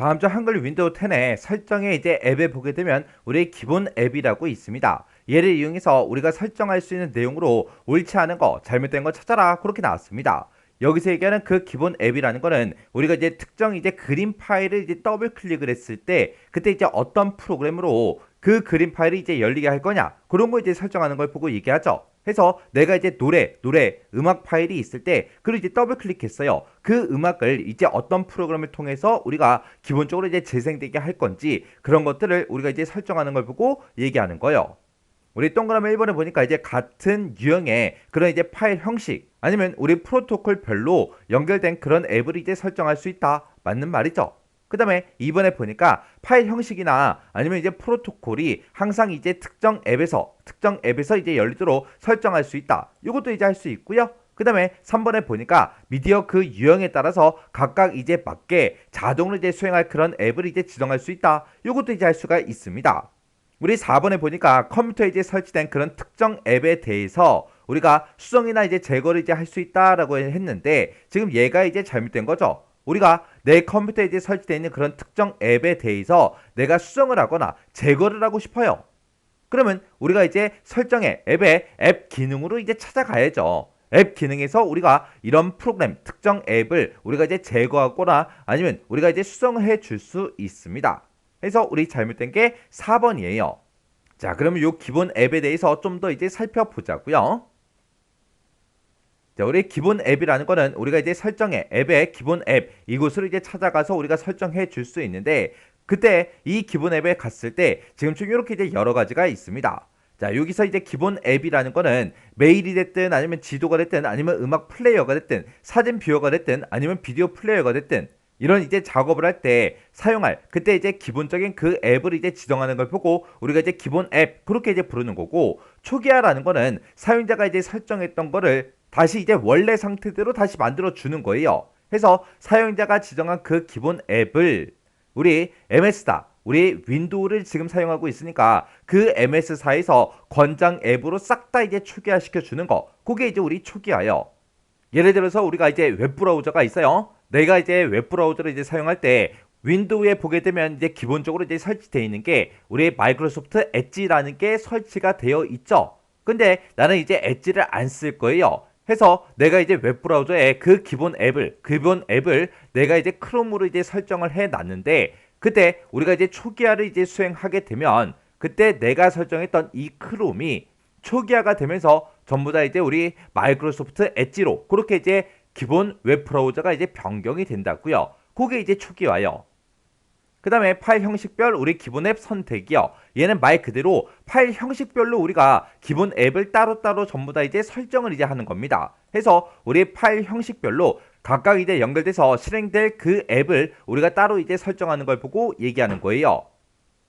다음 주 한글 윈도우 10의 설정에 이제 앱에 보게 되면 우리의 기본 앱이라고 있습니다. 얘를 이용해서 우리가 설정할 수 있는 내용으로 옳지 않은 거, 잘못된 거 찾아라 그렇게 나왔습니다. 여기서 얘기하는 그 기본 앱이라는 거는 우리가 이제 특정 이제 그림 파일을 이제 더블 클릭을 했을 때 그때 이제 어떤 프로그램으로 그 그림 파일이 이제 열리게 할 거냐 그런 거 이제 설정하는 걸 보고 얘기하죠. 해서 내가 이제 노래, 노래, 음악 파일이 있을 때 그걸 이제 더블 클릭했어요. 그 음악을 이제 어떤 프로그램을 통해서 우리가 기본적으로 이제 재생되게 할 건지 그런 것들을 우리가 이제 설정하는 걸 보고 얘기하는 거예요. 우리 동그라미 1번에 보니까 이제 같은 유형의 그런 이제 파일 형식 아니면 우리 프로토콜별로 연결된 그런 앱을 이제 설정할 수 있다. 맞는 말이죠. 그 다음에 2번에 보니까 파일 형식이나 아니면 이제 프로토콜이 항상 이제 특정 앱에서 특정 앱에서 이제 열리도록 설정할 수 있다. 이것도 이제 할 수 있고요. 그 다음에 3번에 보니까 미디어 그 유형에 따라서 각각 이제 맞게 자동으로 이제 수행할 그런 앱을 이제 지정할 수 있다. 이것도 이제 할 수가 있습니다. 우리 4번에 보니까 컴퓨터에 이제 설치된 그런 특정 앱에 대해서 우리가 수정이나 이제 제거를 이제 할 수 있다라고 했는데 지금 얘가 이제 잘못된 거죠. 우리가 내 컴퓨터에 이제 설치되어 있는 그런 특정 앱에 대해서 내가 수정을 하거나 제거를 하고 싶어요. 그러면 우리가 이제 설정에 앱의 앱 기능으로 이제 찾아가야죠. 앱 기능에서 우리가 이런 프로그램 특정 앱을 우리가 이제 제거하거나 아니면 우리가 이제 수정을 해줄 수 있습니다. 그래서 우리 잘못된 게 4번이에요. 자, 그러면 이 기본 앱에 대해서 좀 더 이제 살펴보자고요. 자, 우리 기본 앱이라는 거는 우리가 이제 설정해 앱의 기본 앱 이곳으로 이제 찾아가서 우리가 설정해 줄 수 있는데 그때 이 기본 앱에 갔을 때 지금처럼 이렇게 이제 여러 가지가 있습니다. 자, 여기서 이제 기본 앱이라는 거는 메일이 됐든 아니면 지도가 됐든 아니면 음악 플레이어가 됐든 사진 뷰어가 됐든 아니면 비디오 플레이어가 됐든 이런 이제 작업을 할 때 사용할 그때 이제 기본적인 그 앱을 이제 지정하는 걸 보고 우리가 이제 기본 앱 그렇게 이제 부르는 거고 초기화라는 거는 사용자가 이제 설정했던 거를 다시 이제 원래 상태대로 다시 만들어 주는 거예요. 해서 사용자가 지정한 그 기본 앱을 우리 MS다. 우리 윈도우를 지금 사용하고 있으니까 그 MS사에서 권장 앱으로 싹 다 이제 초기화 시켜 주는 거. 그게 이제 우리 초기화예요. 예를 들어서 우리가 이제 웹브라우저가 있어요. 내가 이제 웹브라우저를 이제 사용할 때 윈도우에 보게 되면 이제 기본적으로 이제 설치되어 있는 게 우리 마이크로소프트 엣지라는 게 설치가 되어 있죠. 근데 나는 이제 엣지를 안 쓸 거예요. 해서 내가 이제 웹 브라우저에 그 기본 앱을 기본 앱을 내가 이제 크롬으로 이제 설정을 해 놨는데 그때 우리가 이제 초기화를 이제 수행하게 되면 그때 내가 설정했던 이 크롬이 초기화가 되면서 전부 다 이제 우리 마이크로소프트 엣지로 그렇게 이제 기본 웹 브라우저가 이제 변경이 된다고요. 그게 이제 초기화요. 그 다음에 파일 형식별 우리 기본 앱 선택이요. 얘는 말 그대로 파일 형식별로 우리가 기본 앱을 따로따로 전부 다 이제 설정을 이제 하는 겁니다. 해서 우리 파일 형식별로 각각 이제 연결돼서 실행될 그 앱을 우리가 따로 이제 설정하는 걸 보고 얘기하는 거예요.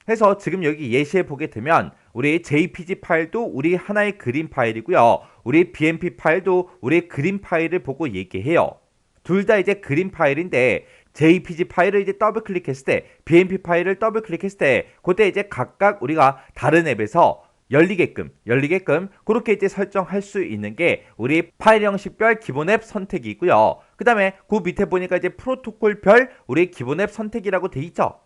해서 지금 여기 예시해 보게 되면 우리 JPG 파일도 우리 하나의 그림 파일이고요. 우리 BMP 파일도 우리 그림 파일을 보고 얘기해요. 둘 다 이제 그림 파일인데 JPG 파일을 이제 더블 클릭했을 때 BMP 파일을 더블 클릭했을 때 그때 이제 각각 우리가 다른 앱에서 열리게끔 열리게끔 그렇게 이제 설정할 수 있는 게 우리 파일 형식별 기본 앱 선택이고요. 그 다음에 그 밑에 보니까 이제 프로토콜별 우리 기본 앱 선택이라고 돼 있죠.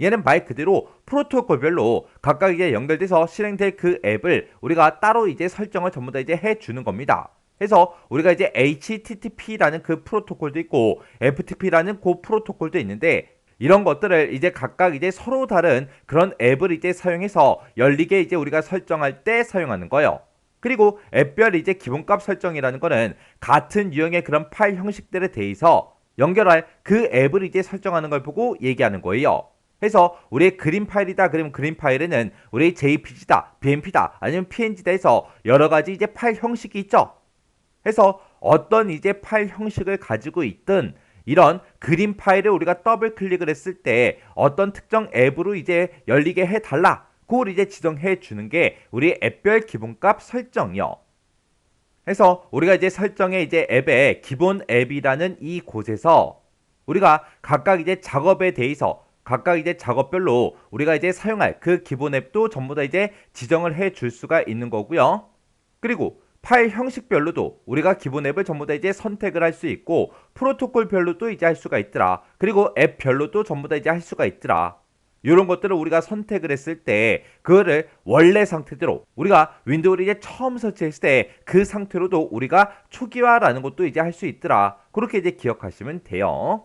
얘는 말 그대로 프로토콜별로 각각 이제 연결돼서 실행될 그 앱을 우리가 따로 이제 설정을 전부 다 이제 해 주는 겁니다. 해서 우리가 이제 HTTP라는 그 프로토콜도 있고 FTP라는 그 프로토콜도 있는데 이런 것들을 이제 각각 이제 서로 다른 그런 앱을 이제 사용해서 열리게 이제 우리가 설정할 때 사용하는 거예요. 그리고 앱별 이제 기본값 설정이라는 거는 같은 유형의 그런 파일 형식들에 대해서 연결할 그 앱을 이제 설정하는 걸 보고 얘기하는 거예요. 해서 우리의 그림 파일이다 그러면 그림 파일에는 우리 JPG다, BMP다 아니면 PNG다 해서 여러 가지 이제 파일 형식이 있죠. 해서 어떤 이제 파일 형식을 가지고 있든 이런 그림 파일을 우리가 더블 클릭을 했을 때 어떤 특정 앱으로 이제 열리게 해달라. 그걸 이제 지정해 주는 게 우리 앱별 기본값 설정이요. 해서 우리가 이제 설정에 이제 앱의 기본 앱이라는 이 곳에서 우리가 각각 이제 작업에 대해서 각각 이제 작업별로 우리가 이제 사용할 그 기본 앱도 전부 다 이제 지정을 해 줄 수가 있는 거고요. 그리고 파일 형식별로도 우리가 기본 앱을 전부 다 이제 선택을 할 수 있고 프로토콜별로도 이제 할 수가 있더라. 그리고 앱별로도 전부 다 이제 할 수가 있더라. 이런 것들을 우리가 선택을 했을 때 그거를 원래 상태대로 우리가 윈도우를 이제 처음 설치했을 때 그 상태로도 우리가 초기화라는 것도 이제 할 수 있더라. 그렇게 이제 기억하시면 돼요.